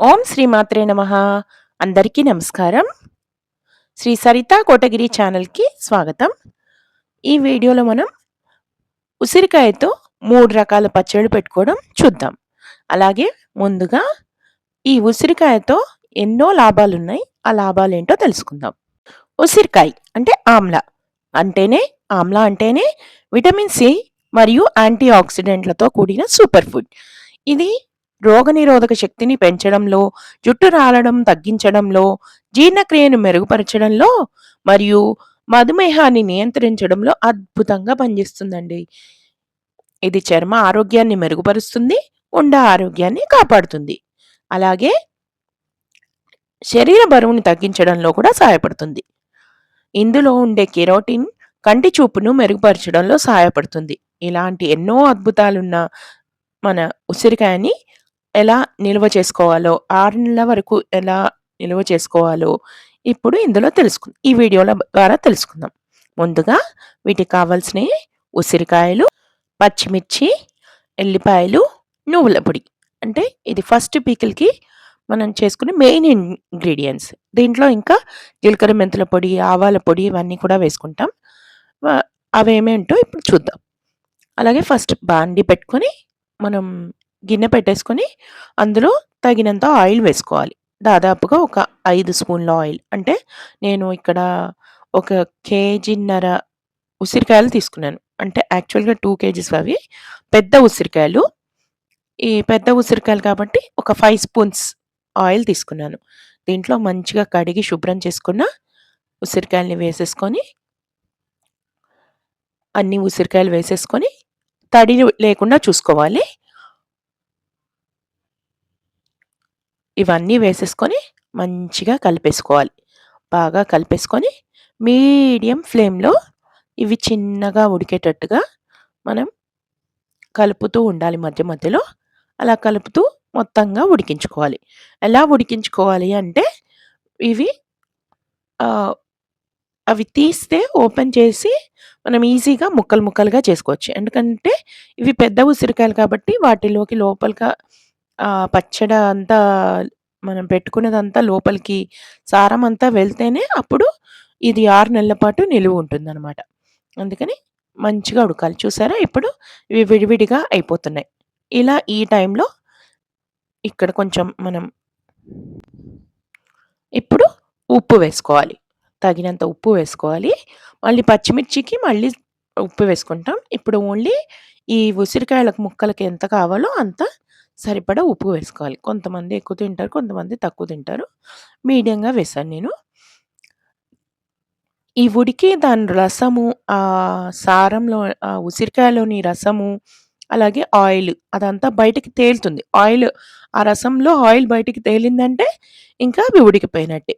ఓం శ్రీమాత్రే నమ. అందరికీ నమస్కారం. శ్రీ సరిత కోటగిరి ఛానల్కి స్వాగతం. ఈ వీడియోలో మనం ఉసిరికాయతో మూడు రకాల పచ్చళ్ళు పెట్టుకోవడం చూద్దాం. అలాగే ముందుగా ఈ ఉసిరికాయతో ఎన్నో లాభాలు ఉన్నాయి ఆ లాభాలు ఏంటో తెలుసుకుందాం. ఉసిరికాయ అంటే ఆమ్లా. అంటేనే ఆమ్లా అంటేనే విటమిన్ సి మరియు యాంటీ ఆక్సిడెంట్లతో కూడిన సూపర్ ఫుడ్. ఇది రోగనిరోధక శక్తిని పెంచడంలో జుట్టు రాలడం తగ్గించడంలో జీర్ణక్రియను మెరుగుపరచడంలో మరియు మధుమేహాన్ని నియంత్రించడంలో అద్భుతంగా పనిచేస్తుందండి. ఇది చర్మ ఆరోగ్యాన్ని మెరుగుపరుస్తుంది ఉండ ఆరోగ్యాన్ని కాపాడుతుంది. అలాగే శరీర బరువుని తగ్గించడంలో కూడా సహాయపడుతుంది. ఇందులో ఉండే కెరోటిన్ కంటి చూపును మెరుగుపరచడంలో సహాయపడుతుంది. ఇలాంటి ఎన్నో అద్భుతాలున్న మన ఉసిరికాయని ఎలా నిల్వ చేసుకోవాలో ఆరు నెలల వరకు ఎలా నిల్వ చేసుకోవాలో ఇప్పుడు ఇందులో తెలుసుకుందాం ఈ వీడియోల ద్వారా తెలుసుకుందాం. ముందుగా వీటికి కావాల్సినవి ఉసిరికాయలు పచ్చిమిర్చి ఎల్లిపాయలు నువ్వుల పొడి. అంటే ఇది ఫస్ట్ పీకిల్కి మనం చేసుకునే మెయిన్ ఇంగ్రీడియంట్స్. దీంట్లో ఇంకా జీలకర్ర మెంతుల పొడి ఆవాల పొడి ఇవన్నీ కూడా వేసుకుంటాం. అవేమేంటో ఇప్పుడు చూద్దాం. అలాగే ఫస్ట్ బాండి పెట్టుకొని మనం గిన్నె పెట్టేసుకొని అందులో తగినంత ఆయిల్ వేసుకోవాలి. దాదాపుగా ఒక ఐదు స్పూన్ల ఆయిల్. అంటే నేను ఇక్కడ ఒక కేజీన్నర ఉసిరికాయలు తీసుకున్నాను. అంటే యాక్చువల్గా టూ కేజీస్ అవి. పెద్ద ఉసిరికాయలు. ఈ పెద్ద ఉసిరికాయలు కాబట్టి ఒక ఫైవ్ స్పూన్స్ ఆయిల్ తీసుకున్నాను. దీంట్లో మంచిగా కడిగి శుభ్రం చేసుకున్న ఉసిరికాయలని వేసేసుకొని అన్ని ఉసిరికాయలు వేసేసుకొని తడి లేకుండా చూసుకోవాలి. ఇవన్నీ వేసేసుకొని మంచిగా కలిపేసుకోవాలి. బాగా కలిపేసుకొని మీడియం ఫ్లేమ్లో ఇవి చిన్నగా ఉడికేటట్టుగా మనం కలుపుతూ ఉండాలి మధ్య మధ్యలో. అలా కలుపుతూ మొత్తంగా ఉడికించుకోవాలి. ఎలా ఉడికించుకోవాలి అంటే ఇవి అవి తీస్తే ఓపెన్ చేసి మనం ఈజీగా ముక్కలు ముక్కలుగా చేసుకోవచ్చు. ఎందుకంటే ఇవి పెద్ద ఉసిరికాయలు కాబట్టి వాటిలోకి లోపలిగా పచ్చడ అంతా మనం పెట్టుకున్నదంతా లోపలికి సారం అంతా వెళ్తేనే అప్పుడు ఇది ఆరు నెలల పాటు నిలువ ఉంటుందన్నమాట. అందుకని మంచిగా ఉడకాలి. చూసారా? ఇప్పుడు ఇవి విడివిడిగా అయిపోతున్నాయి. ఇలా ఈ టైంలో ఇక్కడ కొంచెం మనం ఇప్పుడు ఉప్పు వేసుకోవాలి. తగినంత ఉప్పు వేసుకోవాలి. మళ్ళీ పచ్చిమిర్చికి మళ్ళీ ఉప్పు వేసుకుంటాం. ఇప్పుడు ఓన్లీ ఈ ఉసిరికాయలకు ముక్కలకి ఎంత కావాలో అంత సరిపడా ఉప్పు వేసుకోవాలి. కొంతమంది ఎక్కువ తింటారు కొంతమంది తక్కువ తింటారు. మీడియంగా వేసాను నేను. ఈ ఉడికి దాని రసము ఆ సారంలో ఆ ఉసిరికాయలోని రసము అలాగే ఆయిల్ అదంతా బయటికి తేలుతుంది. ఆయిల్ ఆ రసంలో ఆయిల్ బయటికి తేలిందంటే ఇంకా అవి ఉడికిపోయినట్టే.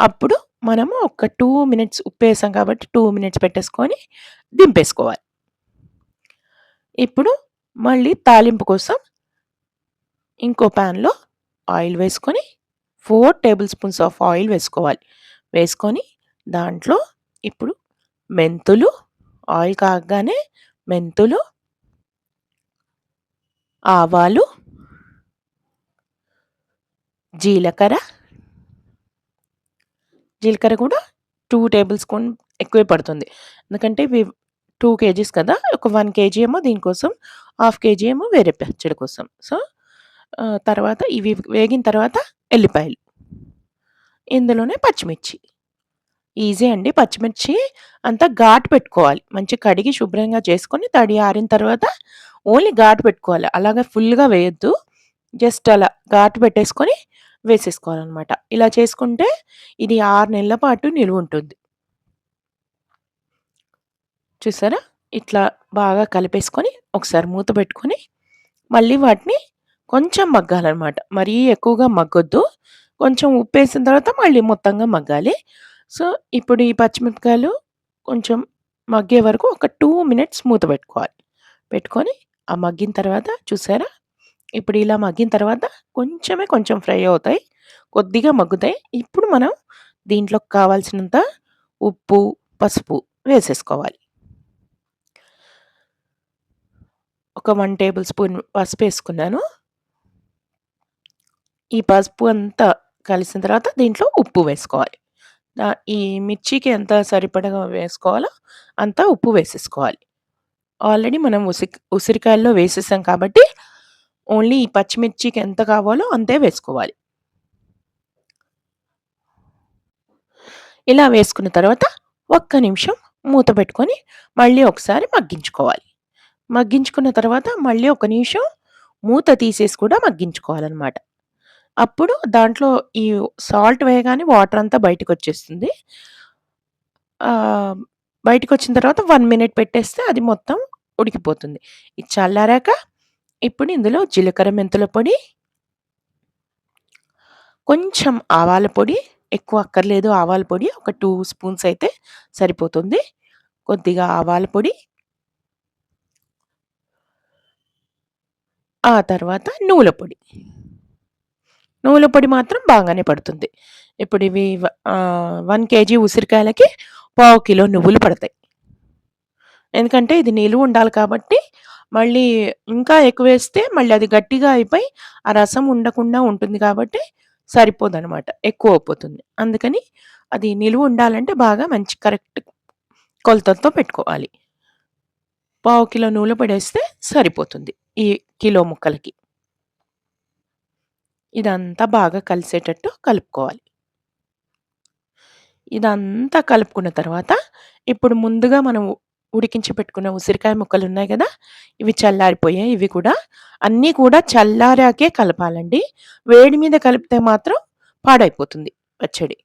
అప్పుడు మనము ఒక టూ మినిట్స్ ఉప్పు వేసాం కాబట్టి టూ మినిట్స్ పెట్టేసుకొని దింపేసుకోవాలి. ఇప్పుడు మళ్ళీ తాలింపు కోసం ఇంకో ప్యాన్లో ఆయిల్ వేసుకొని four table spoons of oil వేసుకోవాలి. వేసుకొని దాంట్లో ఇప్పుడు మెంతులు ఆయిల్ కాగానే మెంతులు ఆవాలు జీలకర్ర. జీలకర్ర కూడా టూ టేబుల్ స్పూన్ ఎక్కువే పడుతుంది. ఎందుకంటే టూ కేజీస్ కదా ఒక వన్ కేజీ ఏమో దీనికోసం హాఫ్ కేజీ ఏమో వేరే పచ్చడి కోసం. సో తర్వాత ఇవి వేగిన తర్వాత ఎల్లిపాయలు. ఇందులోనే పచ్చిమిర్చి. ఈజీ అండి పచ్చిమిర్చి అంతా ఘాటు పెట్టుకోవాలి. మంచి కడిగి శుభ్రంగా చేసుకొని తడి ఆరిన తర్వాత ఓన్లీ ఘాటు పెట్టుకోవాలి. అలాగే ఫుల్గా వేయొద్దు. జస్ట్ అలా ఘాటు పెట్టేసుకొని వేసేసుకోవాలన్నమాట. ఇలా చేసుకుంటే ఇది ఆరు నెలల పాటు నిలువ ఉంటుంది. చూసారా? ఇట్లా బాగా కలిపేసుకొని ఒకసారి మూత పెట్టుకొని మళ్ళీ వాటిని కొంచెం మగ్గాలన్నమాట. మరీ ఎక్కువగా మగ్గొద్దు. కొంచెం ఉప్పు వేసిన తర్వాత మళ్ళీ మొత్తంగా మగ్గాలి. సో ఇప్పుడు ఈ పచ్చిమిరపకాయలు కొంచెం మగ్గే వరకు ఒక టూ మినిట్స్ మూత పెట్టుకోవాలి. పెట్టుకొని ఆ మగ్గిన తర్వాత చూసారా? ఇప్పుడు ఇలా మగ్గిన తర్వాత కొంచెమే కొంచెం ఫ్రై అవుతాయి. కొద్దిగా మగ్గుతాయి. ఇప్పుడు మనం దీంట్లో కావాల్సినంత ఉప్పు పసుపు వేసేసుకోవాలి. ఒక వన్ టేబుల్ స్పూన్ పసుపు వేసుకున్నాను ఈ పసుపు అంతా కలిసిన తర్వాత దీంట్లో ఉప్పు వేసుకోవాలి. ఈ మిర్చికి ఎంత సరిపడగా వేసుకోవాలో అంత ఉప్పు వేసేసుకోవాలి. ఆల్రెడీ మనం ఉసి ఉసిరికాయల్లో వేసేసాం కాబట్టి ఓన్లీ ఈ పచ్చిమిర్చికి ఎంత కావాలో అంతే వేసుకోవాలి. ఇలా వేసుకున్న తర్వాత ఒక్క నిమిషం మూత పెట్టుకొని మళ్ళీ ఒకసారి మగ్గించుకోవాలి. మగ్గించుకున్న తర్వాత మళ్ళీ ఒక నిమిషం మూత తీసేసి కూడా మగ్గించుకోవాలన్నమాట అప్పుడు దాంట్లో ఈ సాల్ట్ వేయగానే వాటర్ అంతా బయటకొచ్చేస్తుంది. బయటకు బయటకొచ్చిన తర్వాత వన్ మినిట్ పెట్టేస్తే అది మొత్తం ఉడికిపోతుంది. ఇది చల్లారాక ఇప్పుడు ఇందులో జీలకర్ర, మెంతుల పొడి కొంచెం ఆవాల పొడి, ఎక్కువ అక్కర్లేదు ఆవాల పొడి ఒక టూ స్పూన్స్ అయితే సరిపోతుంది. కొద్దిగా ఆవాల పొడి ఆ తర్వాత నువ్వుల పొడి. నువ్వుల పొడి మాత్రం బాగానే పడుతుంది. ఇప్పుడు ఇవి వన్ కేజీ ఉసిరికాయలకి పావు కిలో నువ్వులు పడతాయి. ఎందుకంటే ఇది నిలువ ఉండాలి కాబట్టి మళ్ళీ ఇంకా ఎక్కువ వేస్తే మళ్ళీ అది గట్టిగా అయిపోయి ఆ రసం ఉండకుండా ఉంటుంది కాబట్టి సరిపోదనమాట. ఎక్కువైపోతుంది. అందుకని అది నిలువ ఉండాలంటే బాగా మంచి కరెక్ట్ కొలతలతో పెట్టుకోవాలి. పావు కిలో నువ్వుల పడేస్తే సరిపోతుంది. ఈ కిలో ముక్కలకి. ఇదంతా బాగా కలిసేటట్టు కలుపుకోవాలి. ఇదంతా కలుపుకున్న తర్వాత ఇప్పుడు ముందుగా మనం ఉడికించి పెట్టుకున్న ఉసిరికాయ ముక్కలు ఉన్నాయి కదా ఇవి చల్లారిపోయాయి ఇవి కూడా. అన్నీ కూడా చల్లారాకే కలపాలండి. వేడి మీద కలిపితే మాత్రం పాడైపోతుంది పచ్చడి.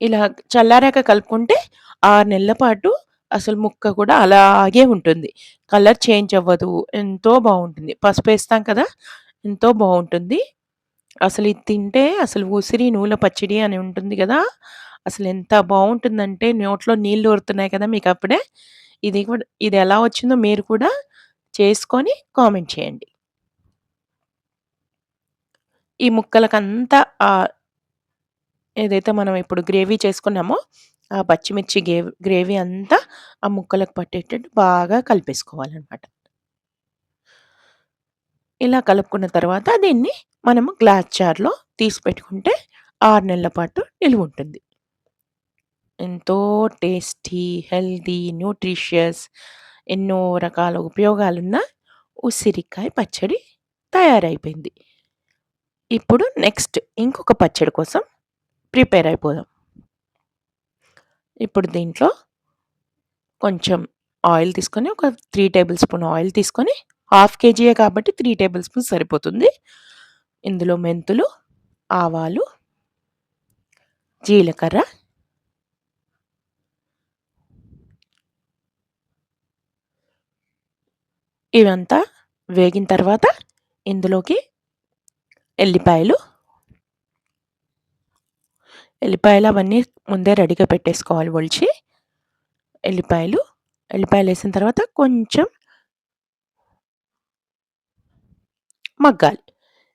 ఇలా చల్లారాక కలుపుకుంటే ఆరు నెలల పాటు అసలు ముక్క కూడా అలాగే ఉంటుంది. కలర్ చేంజ్ అవ్వదు. ఎంతో బాగుంటుంది పసుపు వేస్తాం కదా! ఎంతో బాగుంటుంది అసలు ఇది తింటే అసలు ఉసిరి నువ్వుల పచ్చడి అని ఉంటుంది కదా అసలు ఎంత బాగుంటుందంటే నోట్లో నీళ్ళు ఊరుతున్నాయి కదా మీకు అప్పుడే ఇది కూడా ఇది ఎలా వచ్చిందో మీరు కూడా చేసుకొని కామెంట్ చేయండి. ఈ ముక్కలకంతా ఏదైతే మనం ఇప్పుడు గ్రేవీ చేసుకున్నామో ఆ పచ్చిమిర్చి గేవ్ గ్రేవీ అంతా ఆ ముక్కలకు పట్టేటట్టు బాగా కలిపేసుకోవాలన్నమాట ఇలా కలుపుకున్న తర్వాత దీన్ని మనము గ్లాస్ జార్‌లో తీసి పెట్టుకుంటే ఆరు నెలల పాటు నిలువుంటుంది. ఎంతో టేస్టీ, హెల్తీ, న్యూట్రిషియస్ ఎన్నో రకాల ఉపయోగాలున్న ఉసిరికాయ పచ్చడి తయారైపోయింది. ఇప్పుడు నెక్స్ట్ ఇంకొక పచ్చడి కోసం ప్రిపేర్ అయిపోదాం. ఇప్పుడు దీంట్లో కొంచెం ఆయిల్ తీసుకొని ఒక త్రీ టేబుల్ స్పూన్ ఆయిల్ తీసుకొని హాఫ్ కేజీయే కాబట్టి త్రీ టేబుల్ స్పూన్ సరిపోతుంది. ఇందులో మెంతులు, ఆవాలు జీలకర్ర ఇవంతా వేగిన తర్వాత ఇందులోకి ఎల్లిపాయలు ఎల్లిపాయలు అవన్నీ ముందే రెడీగా పెట్టేసుకోవాలి ఒలిచి. ఎల్లిపాయలు, ఎల్లిపాయలు వేసిన తర్వాత కొంచెం మగ్గాలి.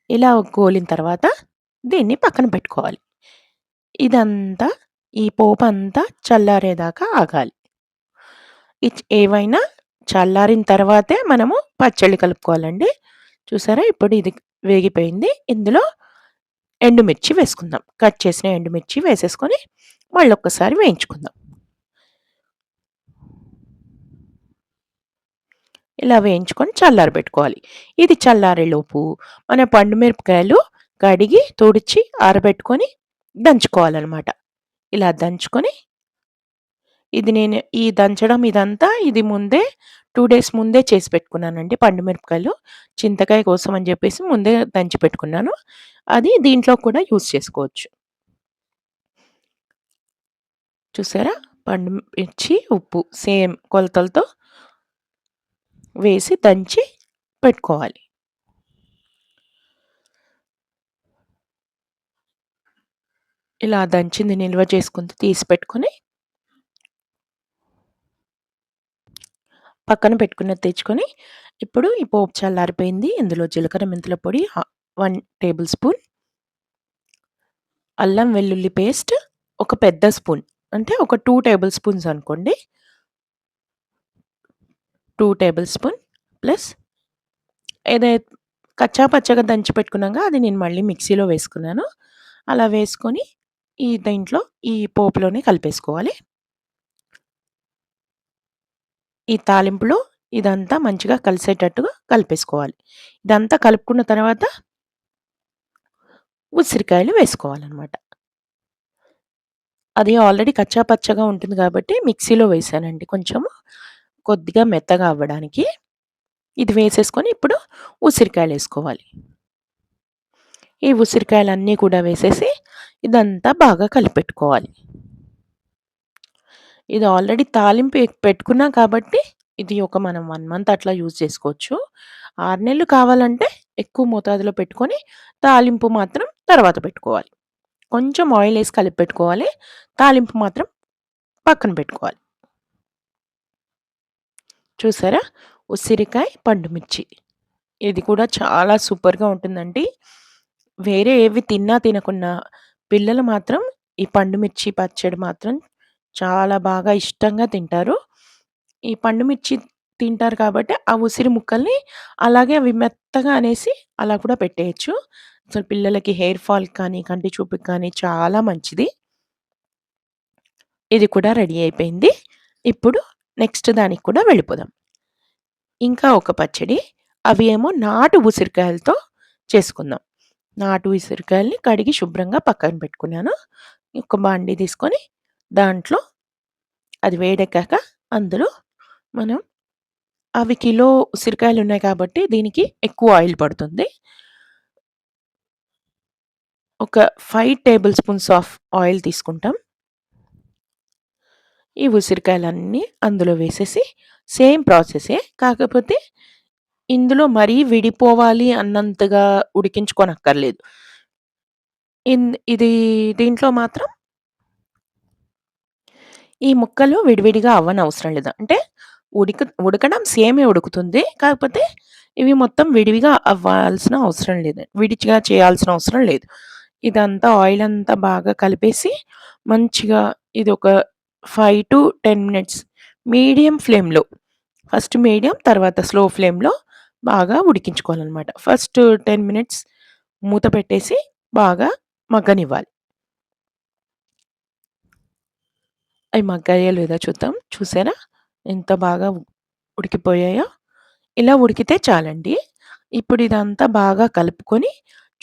ఇలా గోలిన తర్వాత దీన్ని పక్కన పెట్టుకోవాలి. ఇదంతా ఈ పోపు అంతా చల్లారేదాకా ఆగాలి. ఇచ్ ఏవైనా చల్లారిన తర్వాతే మనము పచ్చళ్ళు కలుపుకోవాలండి. చూసారా ఇప్పుడు ఇది వేగిపోయింది. ఇందులో ఎండుమిర్చి వేసుకుందాం. కట్ చేసిన ఎండుమిర్చి వేసేసుకొని మళ్ళొక్కసారి వేయించుకుందాం. ఇలా వేయించుకొని చల్లారబెట్టుకోవాలి. ఇది చల్లారేలోపు మన పండు మిరపకాయలు కడిగి, తుడిచి, ఆరబెట్టుకొని దంచుకోవాలన్నమాట ఇలా దంచుకొని ఇది నేను ఈ దంచడం ఇదంతా ఇది ముందే టూ డేస్ ముందే చేసి పెట్టుకున్నానండి పండు మిరపకాయలు. చింతకాయ కోసం అని చెప్పేసి ముందే దంచి పెట్టుకున్నాను. అది దీంట్లో కూడా యూస్ చేసుకోవచ్చు. చూసారా? పండు మిర్చి, ఉప్పు సేమ్ కొలతలతో వేసి దంచి పెట్టుకోవాలి. ఇలా దంచింది నిల్వ చేసుకుని తీసి పెట్టుకొని పక్కన పెట్టుకున్నది తెచ్చుకొని ఇప్పుడు ఈ పోపు చల్లారిపోయింది. ఇందులో జీలకర్ర, మెంతుల పొడి వన్ టేబుల్ స్పూన్ అల్లం వెల్లుల్లి పేస్ట్ ఒక పెద్ద స్పూన్ అంటే ఒక టూ టేబుల్ స్పూన్స్ అనుకోండి. టూ టేబుల్ స్పూన్ ప్లస్ ఏదైతే కచ్చా పచ్చగా దంచి పెట్టుకున్నాక అది నేను మళ్ళీ మిక్సీలో వేసుకున్నాను. అలా వేసుకొని ఈ దీంట్లో ఈ పోపులోనే కలిపేసుకోవాలి. ఈ తాలింపులో ఇదంతా మంచిగా కలిసేటట్టుగా కలిపేసుకోవాలి. ఇదంతా కలుపుకున్న తర్వాత ఉసిరికాయలు వేసుకోవాలనమాట. అది ఆల్రెడీ కచ్చా పచ్చగా ఉంటుంది కాబట్టి మిక్సీలో వేసానండి కొంచెము. కొద్దిగా మెత్తగా అవ్వడానికి. ఇది వేసేసుకొని ఇప్పుడు ఉసిరికాయలు వేసుకోవాలి ఈ ఉసిరికాయలన్నీ కూడా వేసేసి ఇదంతా బాగా కలిపెట్టుకోవాలి. ఇది ఆల్రెడీ తాలింపు పెట్టుకున్నా పెట్టుకున్నాం కాబట్టి ఇది ఒక మనం వన్ మంత్ అట్లా యూజ్ చేసుకోవచ్చు. ఆరు నెలలు కావాలంటే ఎక్కువ మోతాదులో పెట్టుకొని తాలింపు మాత్రం తర్వాత పెట్టుకోవాలి. కొంచెం ఆయిల్ వేసి కలిపి పెట్టుకోవాలి. తాలింపు మాత్రం పక్కన పెట్టుకోవాలి. చూసారా? ఉసిరికాయ, పండుమిర్చి ఇది కూడా చాలా సూపర్‌గా ఉంటుందండి. వేరే ఏవి తిన్నా తినకున్నా పిల్లలు మాత్రం ఈ పండుమిర్చి పచ్చడి మాత్రం చాలా బాగా ఇష్టంగా తింటారు. ఈ పండు మిర్చి తింటారు కాబట్టి ఆ ఉసిరి ముక్కల్ని అలాగే అవి మెత్తగా అనేసి అలా కూడా పెట్టేయొచ్చు. అసలు పిల్లలకి హెయిర్ ఫాల్‌కి కానీ, కంటి చూపుకి కానీ చాలా మంచిది. ఇది కూడా రెడీ అయిపోయింది. ఇప్పుడు నెక్స్ట్ దానికి కూడా వెళ్ళిపోదాం. ఇంకా ఒక పచ్చడి. అవి ఏమో నాటు ఉసిరికాయలతో చేసుకుందాం. నాటు ఉసిరికాయల్ని కడిగి శుభ్రంగా పక్కన పెట్టుకున్నాను. ఒక బాండీ తీసుకొని దాంట్లో అది వేడెక్కాక అందులో మనం అవి కిలో ఉసిరికాయలు ఉన్నాయి కాబట్టి దీనికి ఎక్కువ ఆయిల్ పడుతుంది. ఒక five table spoons of oil తీసుకుంటాం. ఈ ఉసిరికాయలన్నీ అందులో వేసేసి సేమ్ ప్రాసెసే. కాకపోతే ఇందులో మరీ విడిపోవాలి అన్నంతగా ఉడికించుకోనక్కర్లేదు. ఇన్ ఇది దీంట్లో మాత్రం ఈ ముక్కలు విడివిడిగా అవ్వనవసరం లేదు. అంటే ఉడిక ఉడకడం సేమే ఉడుకుతుంది. కాకపోతే ఇవి మొత్తం విడివిగా అవ్వాల్సిన అవసరం లేదు. విడిచిగా చేయాల్సిన అవసరం లేదు. ఇదంతా ఆయిల్ అంతా బాగా కలిపేసి మంచిగా ఇది ఒక five to ten minutes medium ఫ్లేమ్‌లో ఫస్ట్ మీడియం తర్వాత స్లో ఫ్లేమ్‌లో బాగా ఉడికించుకోవాలన్నమాట ఫస్ట్ 10 మినిట్స్ మూత పెట్టేసి బాగా మగ్గనివ్వాలి. అవి మగ్గాయో లేదో చూద్దాం. చూసారా? ఎంత బాగా ఉడికిపోయాయో. ఇలా ఉడికితే చాలండి. ఇప్పుడు ఇదంతా బాగా కలుపుకొని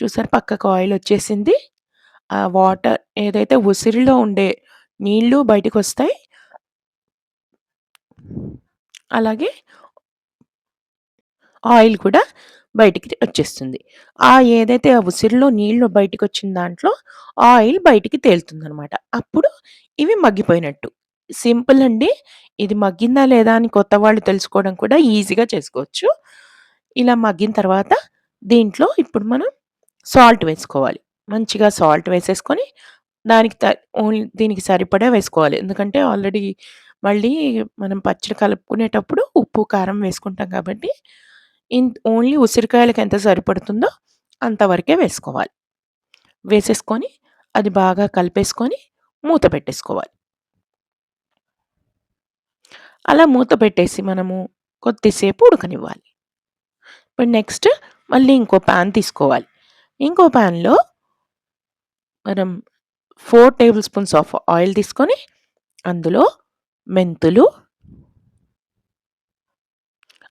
చూసారా పక్కకు ఆయిల్ వచ్చేసింది. ఆ వాటర్ ఏదైతే ఉసిరిలో ఉండే నీళ్ళు బయటికొస్తాయి. అలాగే ఆయిల్ కూడా బయటికి వచ్చేస్తుంది. ఆ ఏదైతే ఆ ఉసిరిలో నీళ్ళు బయటికొచ్చిన దాంట్లో ఆయిల్ బయటికి తేలుతుందనమాట. అప్పుడు ఇవి మగ్గిపోయినట్టు. సింపుల్ అండి. ఇది మగ్గిందా లేదా అని కొత్త వాళ్ళు తెలుసుకోవడం కూడా ఈజీగా చేసుకోవచ్చు. ఇలా మగ్గిన తర్వాత దీంట్లో ఇప్పుడు మనం సాల్ట్ వేసుకోవాలి. మంచిగా సాల్ట్ వేసేసుకొని దానికి త ఓన్లీ దీనికి సరిపడా వేసుకోవాలి. ఎందుకంటే ఆల్రెడీ మళ్ళీ మనం పచ్చడి కలుపుకునేటప్పుడు ఉప్పు, కారం వేసుకుంటాం కాబట్టి ఇన్ ఓన్లీ ఉసిరికాయలకు ఎంత సరిపడుతుందో అంతవరకే వేసుకోవాలి. వేసేసుకొని అది బాగా కలిపేసుకొని మూత పెట్టేసుకోవాలి. అలా మూత పెట్టేసి మనము కొద్దిసేపు ఉడకనివ్వాలి. ఇప్పుడు నెక్స్ట్ మళ్ళీ ఇంకో పాన్ తీసుకోవాలి. ఇంకో పాన్‌లో మనం four table spoons of oil తీసుకొని అందులో మెంతులు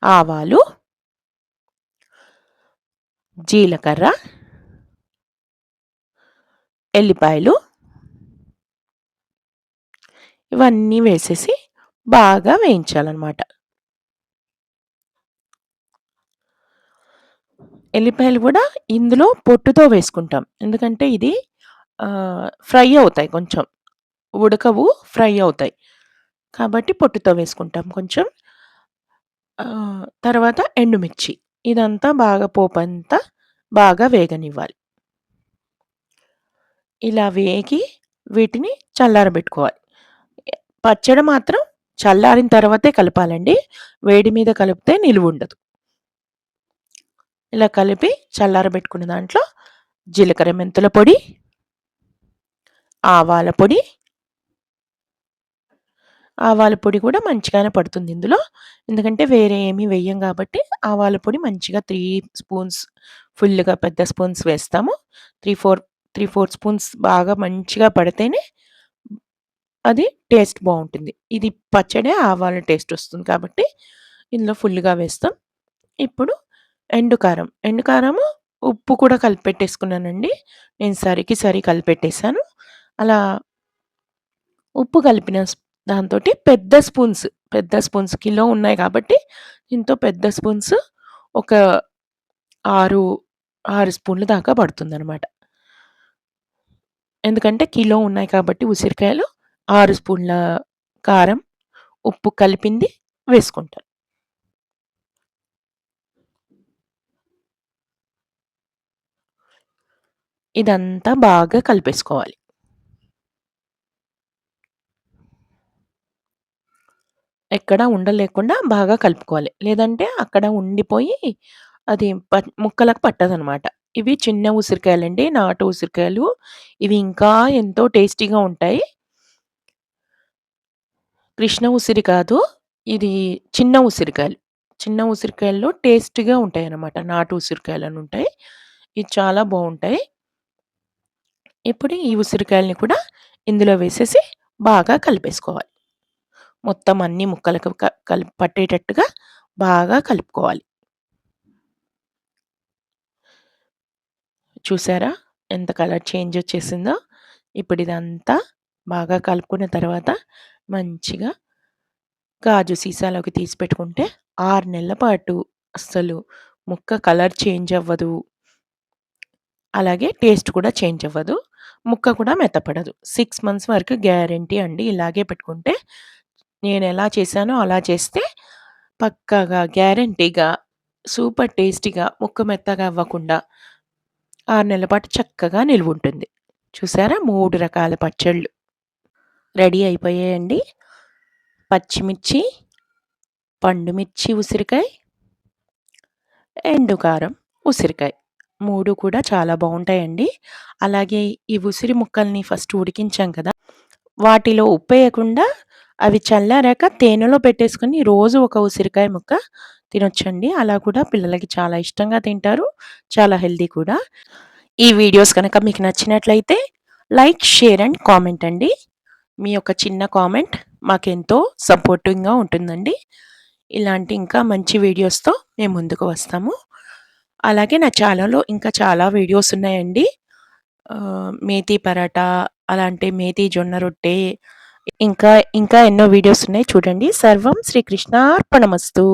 ఆవాలు జీలకర్ర ఎల్లిపాయలు ఇవన్నీ వేసేసి బాగా వేయించాలన్నమాట ఎల్లిపాయలు కూడా ఇందులో పొట్టుతో వేసుకుంటాం. ఎందుకంటే ఇది ఫ్రై అవుతాయి కొంచెం. ఉడకవు ఫ్రై అవుతాయి. కాబట్టి పొట్టుతో వేసుకుంటాం కొంచెం. తర్వాత ఎండుమిర్చి. ఇదంతా బాగా పోపంతా బాగా వేగనివ్వాలి. ఇలా వేగి వీటిని చల్లారబెట్టుకోవాలి. పచ్చడి మాత్రం చల్లారిన తర్వాతే కలపాలండి. వేడి మీద కలిపితే నిలువ ఉండదు. ఇలా కలిపి చల్లారబెట్టుకున్న దాంట్లో జీలకర్ర, మెంతుల పొడి ఆవాల పొడి ఆవాల పొడి కూడా మంచిగానే పడుతుంది ఇందులో. ఎందుకంటే వేరే ఏమీ వేయం కాబట్టి ఆవాల పొడి మంచిగా త్రీ స్పూన్స్ ఫుల్గా పెద్ద స్పూన్స్ వేస్తాము. Three four three four spoons బాగా మంచిగా పడితేనే అది టేస్ట్ బాగుంటుంది. ఇది పచ్చడే ఆవాల టేస్ట్ వస్తుంది కాబట్టి ఇందులో ఫుల్గా వేస్తాం. ఇప్పుడు ఎండుకారం ఎండుకారము ఉప్పు కూడా కలిపెట్టేసుకున్నానండి. నేను సరికి సరి కలిపెట్టేసాను అలా ఉప్పు కలిపిన దాంతో పెద్ద స్పూన్స్ పెద్ద స్పూన్స్ కిలో ఉన్నాయి కాబట్టి దీంతో పెద్ద స్పూన్స్ ఒక ఆరు ఆరు స్పూన్లు దాకా పడుతుందనమాట ఎందుకంటే కిలో ఉన్నాయి కాబట్టి ఉసిరికాయలు ఆరు స్పూన్ల కారం ఉప్పు కలిపింది వేసుకుంటాను ఇదంతా బాగా కలిపేసుకోవాలి. ఎక్కడ ఉండలేకుండా బాగా కలుపుకోవాలి. లేదంటే అక్కడ ఉండిపోయి అది పట్ ముక్కలకు పట్టదనమాట. ఇవి చిన్న ఉసిరికాయలండి నాటు ఉసిరికాయలు. ఇవి ఇంకా ఎంతో టేస్టీగా ఉంటాయి. కృష్ణ ఉసిరి కాదు. ఇది చిన్న ఉసిరికాయలు. చిన్న ఉసిరికాయల్లో టేస్ట్గా ఉంటాయి అన్నమాట నాటు ఉసిరికాయలు అని ఉంటాయి. ఇవి చాలా బాగుంటాయి. ఇప్పుడు ఈ ఉసిరికాయలని కూడా ఇందులో వేసేసి బాగా కలిపేసుకోవాలి. మొత్తం అన్ని ముక్కలకు కలిపి పట్టేటట్టుగా బాగా కలుపుకోవాలి. చూసారా? ఎంత కలర్ చేంజ్ వచ్చేసిందో. ఇప్పుడు ఇదంతా బాగా కలుపుకున్న తర్వాత మంచిగా గాజు సీసాలోకి తీసి పెట్టుకుంటే ఆరు నెలల పాటు అస్సలు ముక్క కలర్ చేంజ్ అవ్వదు. అలాగే టేస్ట్ కూడా చేంజ్ అవ్వదు. ముక్క కూడా మెత్తపడదు. సిక్స్ మంత్స్ వరకు గ్యారంటీ అండి. ఇలాగే పెట్టుకుంటే నేను ఎలా చేశానో అలా చేస్తే పక్కాగా గ్యారంటీగా సూపర్ టేస్టీగా ముక్క మెత్తగా అవ్వకుండా ఆరు నెలల పాటు చక్కగా నిలువ ఉంటుంది చూసారా? మూడు రకాల పచ్చళ్ళు. రెడీ అయిపోయాయండి. పచ్చిమిర్చి పండుమిర్చి ఉసిరికాయ ఎండుకారం ఉసిరికాయ. మూడు కూడా చాలా బాగుంటాయండి. అలాగే ఈ ఉసిరి ముక్కల్ని ఫస్ట్ ఉడికించాం కదా వాటిలో ఉప్పు వేయకుండా అవి చల్లారాక తేనెలో పెట్టేసుకొని రోజు ఒక ఉసిరికాయ ముక్క తినొచ్చండి. అలా కూడా పిల్లలకి చాలా ఇష్టంగా తింటారు చాలా హెల్దీ కూడా. ఈ వీడియోస్ కనుక మీకు నచ్చినట్లయితే లైక్ షేర్ అండ్ కామెంట్ అండి. మీ యొక్క చిన్న కామెంట్ మాకెంతో సపోర్టింగ్గా ఉంటుందండి. ఇలాంటి ఇంకా మంచి వీడియోస్తో మేము ముందుకు వస్తాము. అలాగే నా ఛానల్లో ఇంకా చాలా వీడియోస్ ఉన్నాయండి. మేతి పరాటా అలాంటి మేతి జొన్న రొట్టె ఇంకా ఇంకా ఎన్నో వీడియోస్ ఉన్నాయి చూడండి. సర్వం శ్రీకృష్ణార్పణమస్తూ